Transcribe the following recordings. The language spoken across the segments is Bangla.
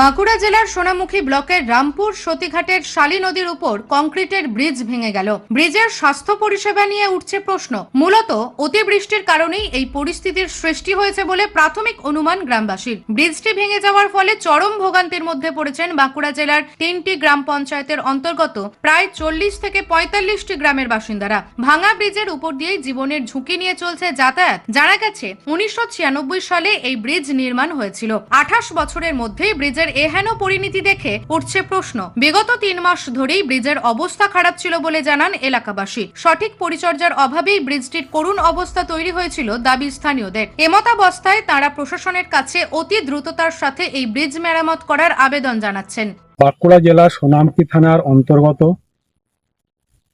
বাঁকুড়া জেলার সোনামুখী ব্লকের রামপুর সতীঘাটের শালী নদীর উপর কংক্রিটের ব্রিজ ভেঙে গেল। ব্রিজের স্বাস্থ্য পরিষেবা নিয়ে উঠছে প্রশ্ন। মূলত অতিবৃষ্টির কারণেই এই পরিস্থিতির সৃষ্টি হয়েছে বলে প্রাথমিক অনুমান গ্রামবাসীর। ব্রিজটি ভেঙে যাওয়ার ফলে চরম ভোগান্তির মধ্যে পড়েছেন বাঁকুড়া জেলার তিনটি গ্রাম পঞ্চায়েতের অন্তর্গত প্রায় চল্লিশ থেকে পঁয়তাল্লিশটি গ্রামের বাসিন্দারা। ভাঙা ব্রিজের উপর দিয়েই জীবনের ঝুঁকি নিয়ে চলছে যাতায়াত। জানা গেছে, উনিশশো ছিয়ানব্বই সালে এই ব্রিজ নির্মাণ হয়েছিল। আঠাশ বছরের মধ্যেই ব্রিজের এহেন পরিণতি দেখে উঠছে প্রশ্ন। বিগত তিন মাস ধরেই ব্রিজের অবস্থা খারাপ ছিল বলে জানান এলাকাবাসী। সঠিক পরিচর্যার অভাবেই ব্রিজটির করুণ অবস্থা তৈরি হয়েছিল দাবি স্থানীয়দের। এমতাবস্থায় তারা প্রশাসনের কাছে অতি দ্রুততার সাথে এই ব্রিজ মেরামত করার আবেদন জানাচ্ছেন। বাঁকুড়া জেলার সোনামকি থানার অন্তর্গত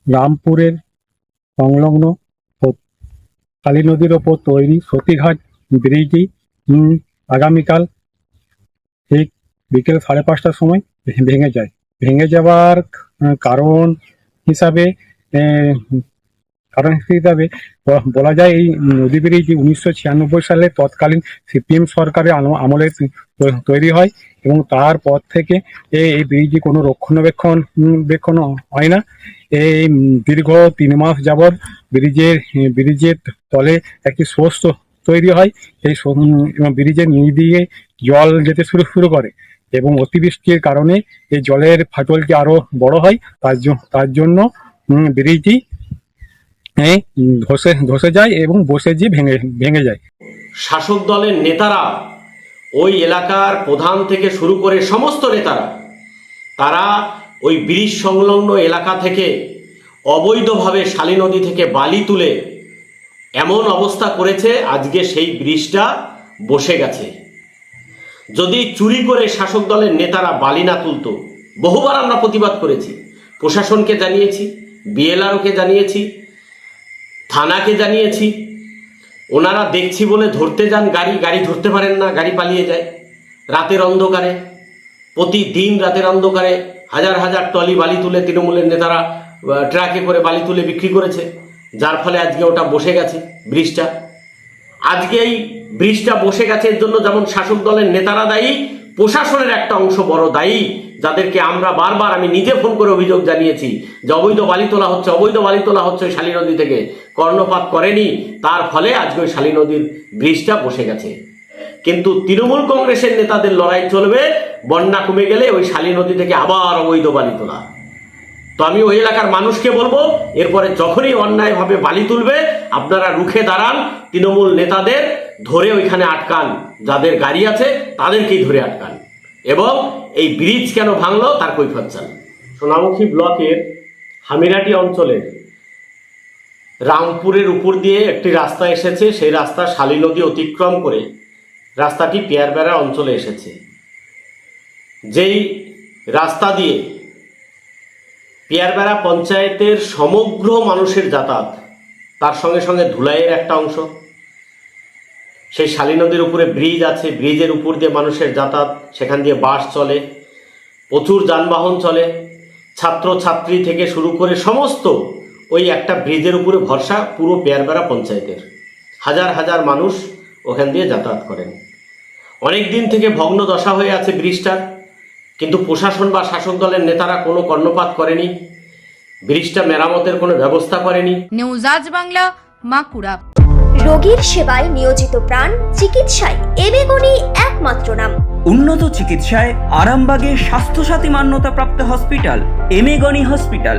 রামপুরের সংলগ্ন কালী নদীর ওপর তৈরি সতীঘাট ব্রিজটি আগামীকাল বিকেল সাড়ে পাঁচটার সময় ভেঙে যায়। ভেঙে যাওয়ার কারণ হিসাবে কারণ হিসাবে বলা যায় এই নদী ব্রিজ উনিশশো ছিয়ানব্বই সালে তৎকালীন সিপিএম সরকারের আম- আমলে তৈরি হয় এবং তারপর থেকে এই ব্রিজে কোনো রক্ষণাবেক্ষণ বেক্ষণ হয় না। এই দীর্ঘ তিন মাস যাবৎ ব্রিজের ব্রিজের তলে একটি সোর্স তৈরি হয়। এই ব্রিজের নিচ দিয়ে জল যেতে শুরু শুরু করে। এবং অতিবৃষ্টির কারণে এই জলের ফাটলটি আরও বড় হয়। তার তার জন্য ব্রিজটি ধসে ধসে যায় এবং বসে যে ভেঙে ভেঙে যায়। শাসক দলের নেতারা, ওই এলাকার প্রধান থেকে শুরু করে সমস্ত নেতারা, তারা ওই ব্রিজ সংলগ্ন এলাকা থেকে অবৈধভাবে শালী নদী থেকে বালি তুলে এমন অবস্থা করেছে, আজকে সেই ব্রিজটা বসে গেছে। যদি চুরি করে শাসক দলের নেতারা বালি না তুলতো, বহুবার আমরা প্রতিবাদ করেছি। প্রশাসনকে জানিয়েছি, বিএলআরওকে জানিয়েছি, থানাকে জানিয়েছি। ওনারা দেখছি বলে ধরতে যান, গাড়ি গাড়ি ধরতে পারেন না, গাড়ি পালিয়ে যায়। রাতের অন্ধকারে, প্রতিদিন রাতের অন্ধকারে হাজার হাজার টলি বালি তুলে তৃণমূলের নেতারা ট্রাকে করে বালি তুলে বিক্রি করেছে। যার ফলে আজকে ওটা বসে গেছে ব্রিজটা। আজকে এই ব্রিজটা বসে গেছে, এর জন্য যেমন শাসক দলের নেতারা দায়ী, প্রশাসনের একটা অংশ বড় দায়ী, যাদেরকে আমরা বারবার আমি নিজে ফোন করে অভিযোগ জানিয়েছি যে অবৈধ বালি তোলা হচ্ছে, অবৈধ বালি তোলা হচ্ছে ওই শালী নদী থেকে। কর্ণপাত করেনি, তার ফলে আজকে ওই শালী নদীর ব্রিজটা বসে গেছে। কিন্তু তৃণমূল কংগ্রেসের নেতাদের লড়াই চলবে, বন্যা কমে গেলে ওই শালী নদী থেকে আবার অবৈধ বালি তোলা। তো আমি ওই এলাকার মানুষকে বলব, এরপরে যখনই অন্যায়ভাবে বালি তুলবে, আপনারা রুখে দাঁড়ান, তৃণমূল নেতাদের ধরে ওইখানে আটকান, যাদের গাড়ি আছে তাদেরকেই ধরে আটকান। এবং এই ব্রিজ কেন ভাঙলো, তার কৈফত চান। সোনামুখী ব্লকের হামিরাটি অঞ্চলের রামপুরের উপর দিয়ে একটি রাস্তা এসেছে, সেই রাস্তা শালী নদী অতিক্রম করে রাস্তাটি পেয়ারবেড়া অঞ্চলে এসেছে। যেই রাস্তা দিয়ে পেয়ারবেড়া পঞ্চায়েতের সমগ্র মানুষের যাতায়াত, তার সঙ্গে সঙ্গে ধুলাইয়ের একটা অংশ। সেই শালী নদীর উপরে ব্রিজ আছে, ব্রিজের উপর দিয়ে মানুষের যাতায়াত, সেখান দিয়ে বাস চলে, প্রচুর যানবাহন চলে। ছাত্র ছাত্রী থেকে শুরু করে সমস্ত ওই একটা ব্রিজের উপরে ভরসা পুরো পেয়ারবেড়া পঞ্চায়েতের। হাজার হাজার মানুষ ওখান দিয়ে যাতায়াত করেন। অনেক দিন থেকে ভগ্ন দশা হয়ে আছে ব্রিজটার কিন্তু প্রশাসন বা শাসক দলের নেতারা কোনো কর্ণপাত করেনি ব্রিজটা মেরামতের কোনো ব্যবস্থা করেনি। নিউজ আজ বাংলা মাকুড়া। রোগীর সেবায় নিয়োজিত প্রাণ চিকিৎসায় এবেগুনি একমাত্র নাম। উন্নত চিকিৎসায় আরামবাগে স্বাস্থ্যসাথী মান্যতাপ্রাপ্ত হসপিটাল এমেগনি হসপিটাল।